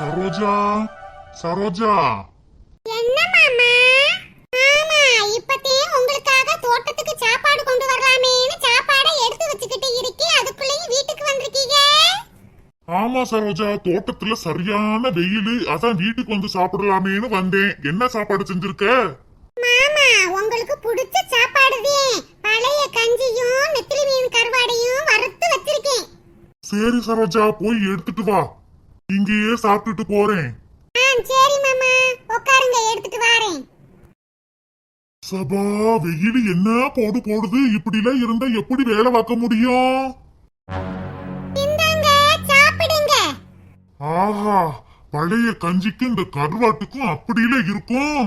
சரோஜா சரோஜா. என்ன மாமா? மாமா இப்பத்தே உங்களுக்காக தோட்டத்துக்கு சாப்பாடு கொண்டு வரலாமேன்னு சாப்பாடை எடுத்து வச்சுக்கிட்டு இருக்கேன் அதுக்குள்ளேயும் வீட்டுக்கு வந்திருக்கீங்க? ஆமா சரோஜா தோட்டத்துல சரியான வெயில் அதான் வீட்டுக்கு வந்து சாப்பிடலாமேன்னு வந்தேன். என்ன சாப்பாடு செஞ்சிருக்க? மாமா உங்களுக்கு பிடிச்ச சாப்பாடு பழைய கஞ்சியும் நெத்திலி மீன் கருவாடையும் வறுத்து வச்சிருக்கேன். சரி சரோஜா போய் எடுத்துட்டு வா. இங்கேயே சாப்பிட்டுட்டு போறேன். சரி மாமா. உட்காருங்க எடுத்துட்டு வரேன். சபா வெயில் என்ன போடு போடுது? இப்படிலாம் இருந்தா எப்படி வேலை பார்க்க முடியும்? ஆஹா பழைய கஞ்சிக்கும் இந்த கருவாட்டுக்கும் அப்படியில இருக்கும்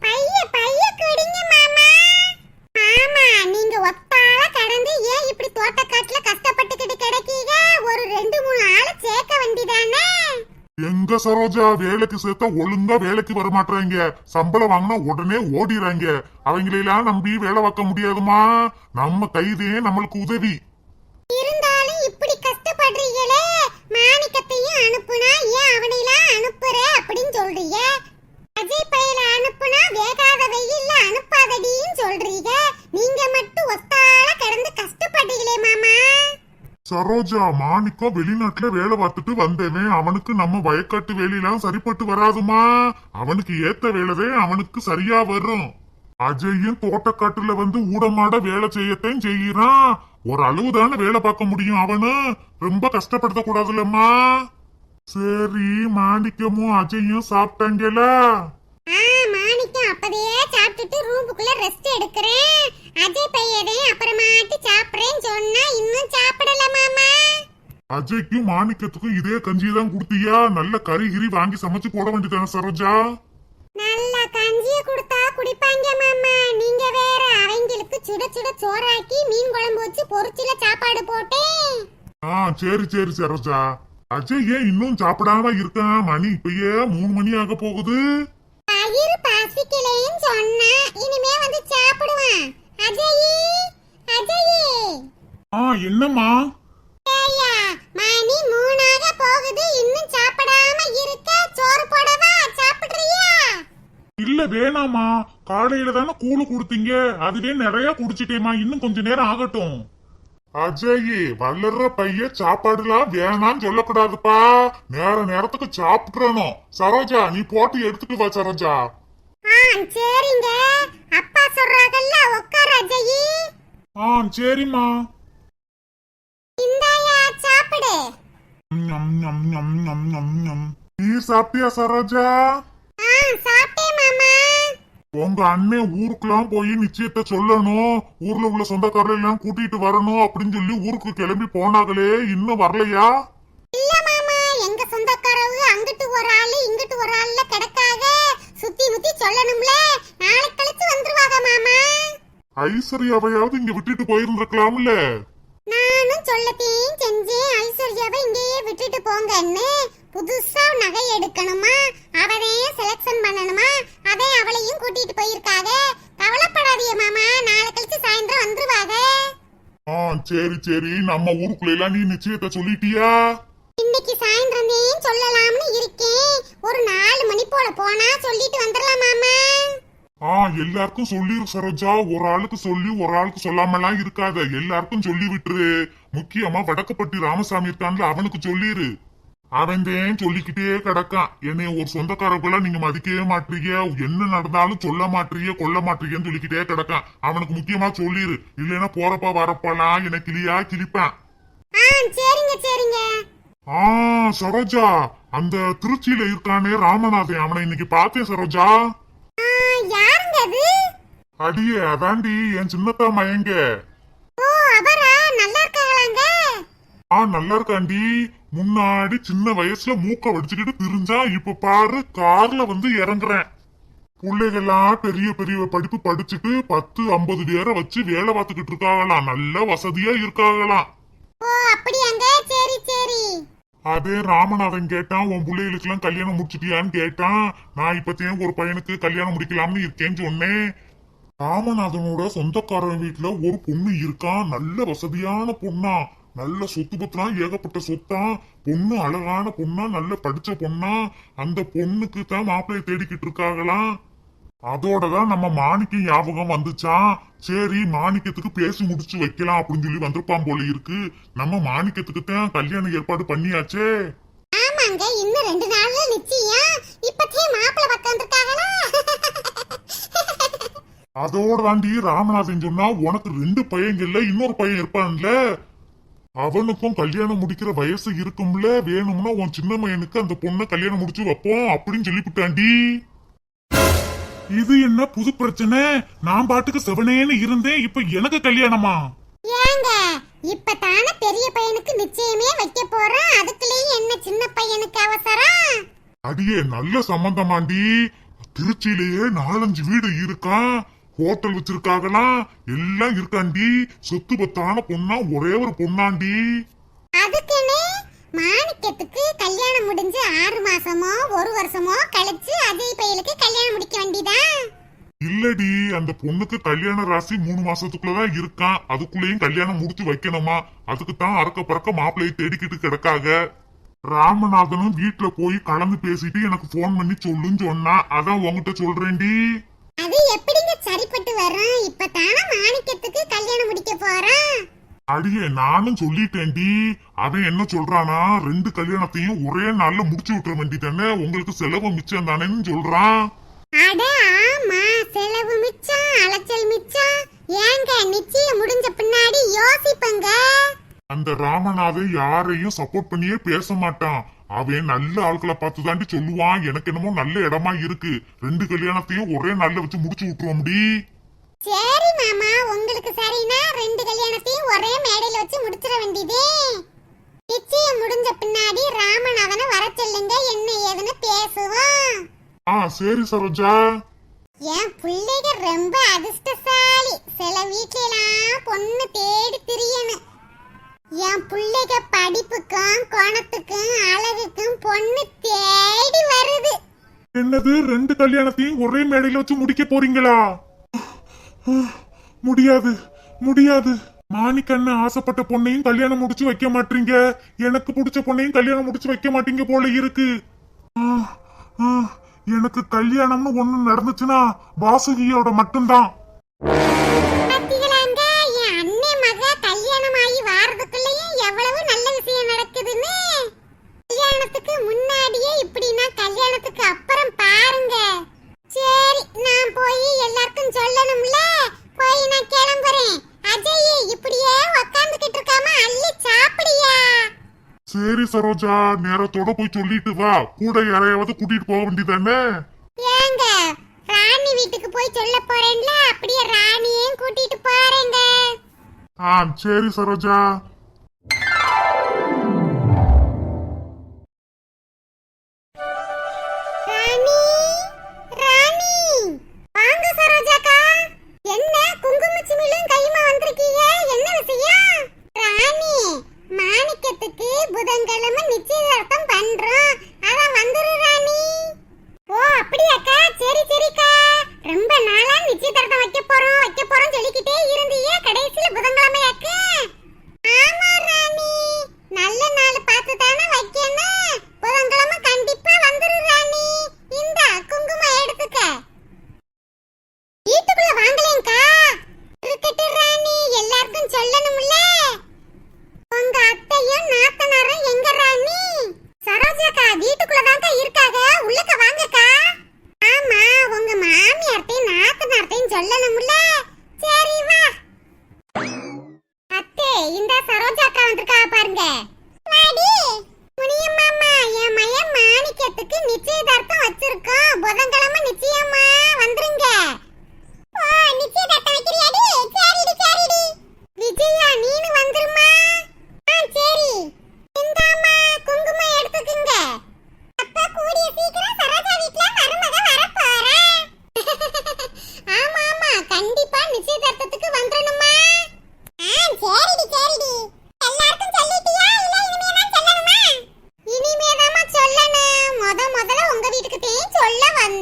பைய பைய குடிங்க மாமா மாமா நீங்க ஒத்தாள கடந்து ஏன் இப்படி தோட்டக்காட்டுல கஷ்டப்பட்டுக்கிட்டு கிடக்கீங்க ஒரு ரெண்டு மூணு ஆளை சேர்க்க வேண்டிதானே எங்க சரோஜா வேலைக்கு சேர்த்தா ஒழுங்கா வேலைக்கு வரமாட்டாங்க சம்பளம் வாங்கினா உடனே ஓடிறாங்க. அவங்களெல்லாம் நம்பி வேலை வைக்க முடியாதுமா நம்ம கைதே நம்மளுக்கு உதவி. இருந்தாலும் இப்படி கஷ்டப்படுறீங்களே? மாணிக்கத்தையும் அனுப்புனா ஏன் அவனையெல்லாம் அனுப்புற அப்படின்னு சொல்றீங்க? அஜய் பையல அனுப்புனா வேகாத வெயில்ல அனுப்பாதடின்னு சொல்றீங்க. நீங்க மட்டும் ஒத்தால கிடந்து கஷ்டப்படுறீங்களே மாமா. சரோஜா மாணிக்கம் வெளிநாட்டுல வேலை பார்த்துட்டு வந்தவன் அவனுக்கு நம்ம வயக்காட்டு வேலையெல்லாம் சரிப்பட்டு வராதுமா? அவனுக்கு ஏத்த வேலைதே அவனுக்கு சரியா வரும். அஜயும் தோட்டக்காட்டுல வந்து ஊடமாட வேலை செய்யத்தான் செய்யறான் ஒரு அளவு தானே வேலை பார்க்க முடியும் அவனு? ரொம்ப கஷ்டப்படுத்த கூடாதுல்லம்மா. சரி மாணிக்கமும் அஜயும் சாப்பிட்டாங்கல ஆ மாணிக்கம் அப்பதே சாப்பிட்டுட்டு ரூமுக்குள்ள ரெஸ்ட் எடுக்கிறேன். அஜய் பையதையும் அப்புறமாட்டி சாப்பிடுறேன்னு சொன்னா இன்னும் சாப்பிட அஜய்க்கும் மாணிக்கத்துக்கும் இதே கஞ்சி தான் கொடுத்தியா? நல்ல கறி கிரி வாங்கி சமைச்சு போட வேண்டியதானே சரோஜா? நல்ல கஞ்சிய கொடுத்தா குடிப்பாங்க மாமா. நீங்க வேற அவங்களுக்கு சுட சுட சோறாக்கி மீன் குழம்பு வச்சு பொரிச்சுல சாப்பாடு போட்டேன் ஆ சரி சரி சரோஜா. அஜய் ஏன் இன்னும் சாப்பிடாம இருக்கான்? மணி இப்பயே மூணு மணி ஆக போகுது. பயிர் பசிக்கலைன்னு சொன்னா இனிமே வந்து சாப்பிடுவான். அஜய் அஜய். ஆ என்னம்மா? போகுது இன்னும் சாப்பிடாம இருக்க? சோறு போடவா? சாப்பிடுறியா? இல்ல வேணாமா காலையில தானே கூழு கொடுத்தீங்க. அதுவே நிறைய குடிச்சிட்டேமா இன்னும் கொஞ்ச நேரம் ஆகட்டும். அஜய் வளர்ற பைய சாப்பாடுலாம் வேணாம்னு சொல்லக்கூடாதுப்பா. நேர நேரத்துக்கு சாப்பிட்டுறணும் சரோஜா நீ போட்டு எடுத்துட்டு வா சரோஜா. சரிங்க. அப்பா சொல்றாங்கல்ல உட்கார் அஜய். ஆ சரிம்மா. ஞம், ஞம், ஞம், ஞம், ஞம், ஞம். நீ சாப்பிட்டியா சரோஜா? உங்க அண்ணன் ஊருக்குலாம் போய் நிச்சயத்தை சொல்லணும். ஊர்ல உள்ள சொந்தக்காரரை எல்லாம் கூட்டிட்டு வரணும் அப்படின்னு சொல்லி ஊருக்கு கிளம்பி போனாங்களே இன்னும் வரலையா? இல்ல மாமா. எங்க சொந்தக்காரவு அங்கிட்டு ஒரு ஆளு இங்கிட்டு ஒரு ஆள்ல கிடக்காக சுத்தி முத்தி சொல்லணும்ல. நாளை கழிச்சு வந்துருவாங்க மாமா. ஐஸ்வர்யாவையாவது இங்க விட்டுட்டு போயிருந்திருக்கலாம்ல. நானும் சொல்லத்தையும் செஞ்சேன் ஐஸ்வர்யாவை இங்கேயே விட்டுட்டு போங்கன்னு. புதுசா நகை எடுக்கணுமா? அவளையும் செலக்ஷன் பண்ணணுமா? அதே அவளையும் கூட்டிட்டு போயிருக்காக. கவலைப்படாதீங்க மாமா நாளை கழிச்சு சாயந்தரம் வந்துருவாங்க ஆ சரி சரி. நம்ம ஊருக்குள்ள எல்லாம் நீ நிச்சயத்தை சொல்லிட்டியா? இன்னைக்கு சாயந்தரம் சொல்லலாம்னு இருக்கேன். ஒரு நாலு மணி போல போனா சொல்லிட்டு வந்துடலாம் மாமா. ஆ எல்லாருக்கும் சொல்லிரு சரோஜா. ஒரு ஆளுக்கு சொல்லி ஒரு ஆளுக்கு சொல்லாமலாம் இருக்காத. எல்லாருக்கும் சொல்லி விட்டுரு முக்கியமா வடக்கப்பட்டி ராமசாமி இருக்கான்ல அவனுக்கு சொல்லிரு. அவன் தான் சொல்லிக்கிட்டே கிடக்கான். என்னைய ஒரு சொந்தக்காரர்களா நீங்க மதிக்கவே மாட்டீங்க என்ன நடந்தாலும் சொல்ல மாட்டீங்க கொல்ல மாட்டீங்கன்னு சொல்லிக்கிட்டே கிடக்கான். அவனுக்கு முக்கியமா சொல்லிரு. இல்லைன்னா போறப்பா வரப்பலாம் என்ன கிளியா கிழிப்பான். ஆ சரிங்க சரிங்க. ஆ சரோஜா. அந்த திருச்சியில இருக்கானே ராமநாதன். அவனை இன்னைக்கு பார்த்தேன் சரோஜா. அது அடியே அதாண்டி என் சின்னத்தா மயங்க. ஓ அவரா? நல்லா இருக்காங்களாங்க? ஆ நல்லா இருக்காண்டி முன்னாடி சின்ன வயசுல மூக்க வடிச்சுக்கிட்டு திரிஞ்சா இப்ப பாரு கார்ல வந்து இறங்குறேன். பிள்ளைகள்லாம் பெரிய பெரிய படிப்பு படிச்சுட்டு பத்து ஐம்பது பேரை வச்சு வேலை பார்த்துக்கிட்டு இருக்காங்களாம். நல்ல வசதியா இருக்காங்களாம். ஓ அப்படியாங்க? சரி சரி. அதே ராமநாதன் கேட்டான் உன் பிள்ளைகளுக்கெல்லாம் கல்யாணம் முடிச்சிட்டியான்னு கேட்டான். நான் இப்பத்தையும் ஒரு பையனுக்கு கல்யாணம் முடிக்கலாம்னு இருக்கேன்னு சொன்னேன். ராமநாதனோட சொந்தக்காரன் வீட்டுல ஒரு பொண்ணு இருக்கான் நல்ல வசதியான பொண்ணா. நல்ல சொத்து பத்துலாம் ஏகப்பட்ட சொத்தா. பொண்ணு அழகான பொண்ணா நல்ல படிச்ச பொண்ணா. அந்த பொண்ணுக்கு தான் மாப்பிள்ளைய தேடிக்கிட்டு இருக்காங்களாம் அதோட தான் நம்ம மாணிக்கம் ஞாபகம் வந்துச்சான் சரி மாணிக்கத்துக்கு பேசி முடிச்சு வைக்கலாம் அப்படின்னு சொல்லி வந்திருப்பான் போல இருக்கு. நம்ம மாணிக்கத்துக்கு தான் கல்யாணம் ஏற்பாடு பண்ணியாச்சே. ஆமாங்க இன்னும் ரெண்டு நாள்ல நிச்சயம். இப்பத்தே மாப்பிள்ள உட்காந்துருக்காங்களா அதோட தாண்டி ராமநாதன் சொன்னா உனக்கு ரெண்டு பையங்கள்ல இன்னொரு பையன் இருப்பான்ல. அவனுக்கும் கல்யாணம் முடிக்கிற வயசு இருக்கும்ல. வேணும்னா உன் சின்ன பையனுக்கு அந்த பொண்ணை கல்யாணம் முடிச்சு வைப்போம் அப்படின்னு சொல்லிவிட்டாண்டி. இது என்ன புது பிரச்சனை? நான் பாட்டுக்கு செவனேன்னு இருந்தேன் இப்ப எனக்கு கல்யாணமா? ஏங்க இப்பதானே பெரிய பையனுக்கு நிச்சயமே வைக்க போறோம். அதுக்குள்ளேயும் என்ன சின்ன பையனுக்கு அவசரம்? அடியே நல்ல சம்பந்தமாண்டி. திருச்சியிலேயே நாலஞ்சு வீடு இருக்கா? ஹோட்டல் வச்சிருக்காங்களாம் எல்லாம் இருக்காண்டி. சொத்து பத்தான பொண்ணா ஒரே ஒரு பொண்ணாண்டி. அதுக்குன்னு மாணிக்கத்துக்கு கல்யாணம் முடிஞ்சு ஆறு மாசமோ ஒரு வருஷமோ கழிச்சு அஜய் பையலுக்கு கல்யாணம் முடிக்க வேண்டியதான் இல்லடி அந்த பொண்ணுக்கு கல்யாண ராசி மூணு மாசத்துக்குள்ளதான் இருக்கான். அதுக்குள்ளேயும் கல்யாணம் முடிச்சு வைக்கணுமா? அதுக்கு தான் அறக்க பறக்க மாப்பிள்ளையை தேடிக்கிட்டு கிடக்காக. ராமநாதனும் வீட்டுல போய் கலந்து பேசிட்டு எனக்கு ஃபோன் பண்ணி சொல்லுன்னு சொன்னா. அதான் உன்கிட்ட சொல்றேன்டி. அது எப்படிங்க சரிப்பட்டு வரும்? இப்பதானே மாணிக்கத்துக்கு கல்யாணம் முடிக்க போறோம். அடியே நானும் சொல்லிட்டேன்டி. அவன் என்ன சொல்றானா? ரெண்டு கல்யாணத்தையும் ஒரே நாள்ல முடிச்சு விட்டுற வேண்டியதானே உங்களுக்கு செலவு மிச்சம் தானேன்னு சொல்றான். அட ஆமா. செலவு மிச்சம் அலைச்சல் மிச்சம். ஏங்க நிச்சயம் முடிஞ்ச பின்னாடி யோசிப்பங்க. அந்த ராமநாதன் யாரையும் சப்போர்ட் பண்ணியே பேச மாட்டான். அவன் நல்ல ஆட்களை பார்த்து தாண்டி சொல்லுவான். எனக்கு என்னமோ நல்ல இடமா இருக்கு. ரெண்டு கல்யாணத்தையும் ஒரே நாள்ல வச்சு முடிச்சு விட்டுருவோம்டி. சரி மாமா. உங்களுக்கு சரினா ரெண்டு கல்யாணத்தையும் ஒரே மேடையில வச்சு முடிச்சிட வேண்டியதே. நிச்சயம் முடிஞ்ச பின்னாடி ராமநாதனை வர சொல்லுங்க என்ன ஏதுன்னு பேசுவோம். ஆ சரி சரோஜா. என் பிள்ளைங்க ரொம்ப அதிர்ஷ்டசாலி. சில வீட்லாம் பொண்ணு தேடி திரியணும். என் பிள்ளைங்க படிப்புக்கும் குணத்துக்கும் அழகுக்கும் பொண்ணு தேடி வருது. என்னது ரெண்டு கல்யாணத்தையும் ஒரே மேடையில வச்சு முடிக்க போறீங்களா? முடியாது முடியாது. மாணிக்கண்ண ஆசைப்பட்ட பொண்ணையும் கல்யாணம் முடிச்சு வைக்க மாட்டீங்க. எனக்கு பிடிச்ச பொண்ணையும் கல்யாணம் முடிச்சு வைக்க மாட்டீங்க போல இருக்கு. எனக்கு கல்யாணம்னு ஒண்ணு நடந்துச்சுன்னா வாசுகியோட மட்டும்தான் பாத்தீங்களாங்க என் அண்ணன் மக கல்யாணம் ஆகி வாரதுக்குள்ளேயும் எவ்வளவு நல்ல விஷயம் நடக்குதுன்னு கல்யாணத்துக்கு முன்னாடியே இப்படின்னா கல்யாணத்துக்கு அப்புறம் பாருங்க சரி நான் போய் எல்லாருக்கும் சொல்லணும்ல போய் நான் கிளம்புறேன் அஜய் இப்படியே உக்காந்துக்கிட்டு இருக்காம அள்ளி சாப்பிடியா சரி சரோஜா நேரத்தோட போய் சொல்லிட்டு வா. கூட யாரையாவது கூட்டிட்டு போக வேண்டியதானே? ஏங்க ராணி வீட்டுக்கு போய் சொல்ல போறேன்ல அப்படியே ராணியையும் கூட்டிட்டு போறேங்க. ஆ சரி சரோஜா.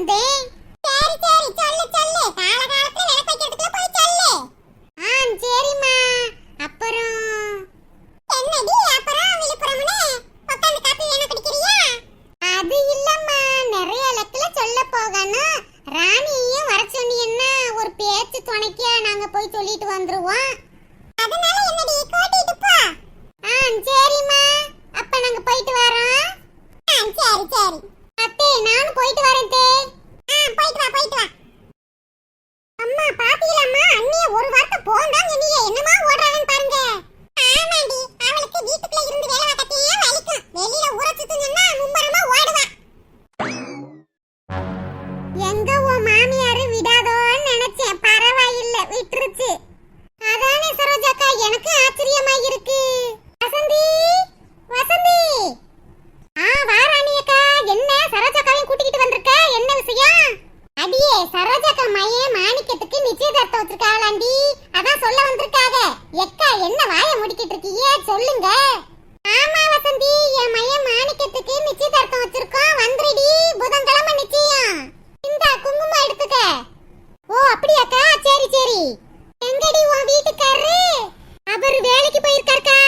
தான் சொல்லணும் முத முதல்ல உங்க வீட்டுக்கு தேன் சொல்ல வந்தேன் சரி சரி சொல்லு வச்சு துணைக்கியா நாங்க போய் சொல்லிட்டு வந்துருவோம் அதனால என்னடி கூட்டிட்டு போ ஆ சரிம்மா அப்ப நாங்க போயிட்டு வரோம் ஆ சரி சரி அத்தே நானும் போயிட்டு வரேன் தே ஆ போயிட்டு வா போயிட்டு வா அம்மா பாத்தீங்களா அண்ணிய ஒரு வார்த்தை போந்தாங்க நீங்க என்னமா ஓடுறாங்கன்னு பாருங்க ஆமாண்டி அவளுக்கு வீட்டுக்குள்ள இருந்து வேலை பார்க்கத்தையே வலிக்கும் வெளியில ஊற சுத்துங்கன்னா மும்மரமா ஓடுவா எங்க உன் மாமியாரு விடாதோன்னு நினைச்சேன் பரவாயில்ல விட்டுருச்சு அதானே சரோஜாக்கா எனக்கு ஆச்சரியமா இருக்கு வசந்தி வசந்தி ஆ வாராணி அக்கா என்ன சரோஜாக்காவையும் கூட்டிக்கிட்டு வந்திருக்க என்ன விஷயம் அடியே சரோஜாக்கா மையே மாணிக்கத்துக்கு நிச்சயதார்த்தம் வச்சிருக்காளாண்டி அதான் சொல்ல வந்திருக்காக எக்கா என்ன வாய முடிக்கிட்டு இருக்கீங்க சொல்லுங்க ஆமா வசந்தி என் மையன் மாணிக்கத்துக்கு நிச்சயதார்த்தம் வச்சிருக்கோம் வந்துருடி புதன்கிழமை நிச்சயம் இந்த குங்குமம் எடுத்துக்க ஓ அப்படியாக்கா சரி சரி எங்கடி உன் வீட்டுக்காரரு அவர் வேலைக்கு போயிருக்காருக்கா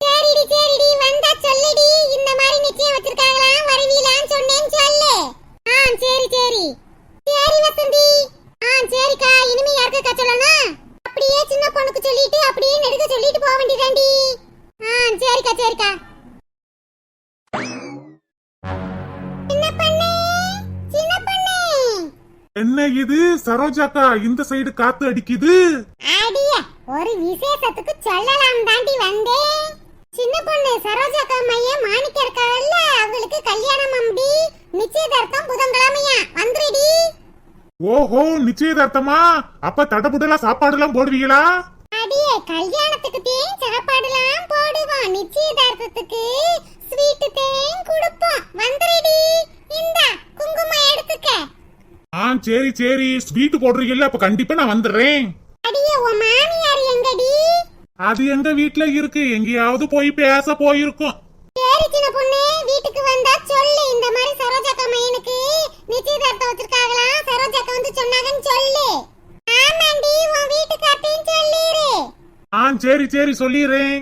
சரிடி சரிடி வந்தா சொல்லுடி இந்த மாதிரி நிச்சயம் வச்சிருக்காங்களாம் வருவீலான்னு சொன்னேன்னு சொல்லு ஆ சரி சரி சரி வசந்தி ஆ சரிக்கா இனிமே யாருக்குக்கா சொல்லணும் அப்படியே சின்ன பொண்ணுக்கு சொல்லிட்டு அப்படியே நெடுக்க சொல்லிட்டு போக வேண்டியதாண்டி ஆ பொண்ணு என்ன இது? சரோஜாக்கா இந்த சைடு காத்து அடிக்குது. அடிய ஒரு விசேஷத்துக்கு சொல்லலாம் தாண்டி வந்தேன். சின்ன பொண்ணு சரோஜாக்கா மையம் மாணிக்க இருக்காள்ல அவளுக்கு கல்யாணம் அம்பி நிச்சயதார்த்தம் புதன்கிழமையா? வந்துருடி. ஓஹோ நிச்சயதார்த்தமா? அப்ப தடபுடலா சாப்பாடு எல்லாம் போடுவீங்களா? அடியே கல்யாணத்துக்கு தேன் சாப்பாடுலாம் போடுவோம் நிச்சயதார்த்தத்துக்கு ஸ்வீட் தேன் கொடுப்போம். வந்துருடி. இந்த குங்குமம் எடுத்துக்க. ஆ சரி சரி. ஸ்வீட் போடுறீங்கல்ல அப்ப கண்டிப்பா நான் வந்துடுறேன். அடியே உன் மாமியார் எங்கடி? அது எங்க வீட்ல இருக்கு. எங்கேயாவது போய் பேச போயிருக்கும். சரி சின்ன பொண்ணு வீட்டுக்கு வந்தா சொல்லு. இந்த மாதிரி சரோஜாக்கா மையனுக்கு நிச்சயதார்த்தம் வச்சிருக்காங்களாம் சரோஜாக்கா வந்து சொன்னாங்கன்னு சொல்லு. ஆமாண்டி உன் வீட்டுக்கார்ட்டையும் சொல்லிரு. ஆ சரி சரி சொல்லிடுறேன்.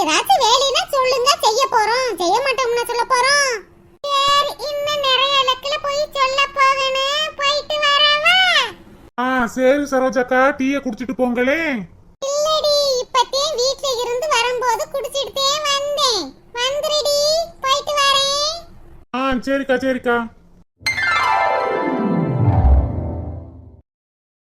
ஏதாச்சும் வேலைன்னா சொல்லுங்க. செய்ய போறோம். செய்ய மாட்டோம்னா சொல்ல போறோம். சரி இன்னும் நிறைய இலக்குல போய் சொல்ல போகணும் போயிட்டு வரவா? ஆ சரி சரோஜாக்கா டீயை குடிச்சிட்டு போங்களே. இல்லடி இப்பத்தே வீட்ல இருந்து வரும்போது குடிச்சிட்டே வந்தேன். வந்துருடி போயிட்டு வரேன். ஆ சரிக்கா சரிக்கா.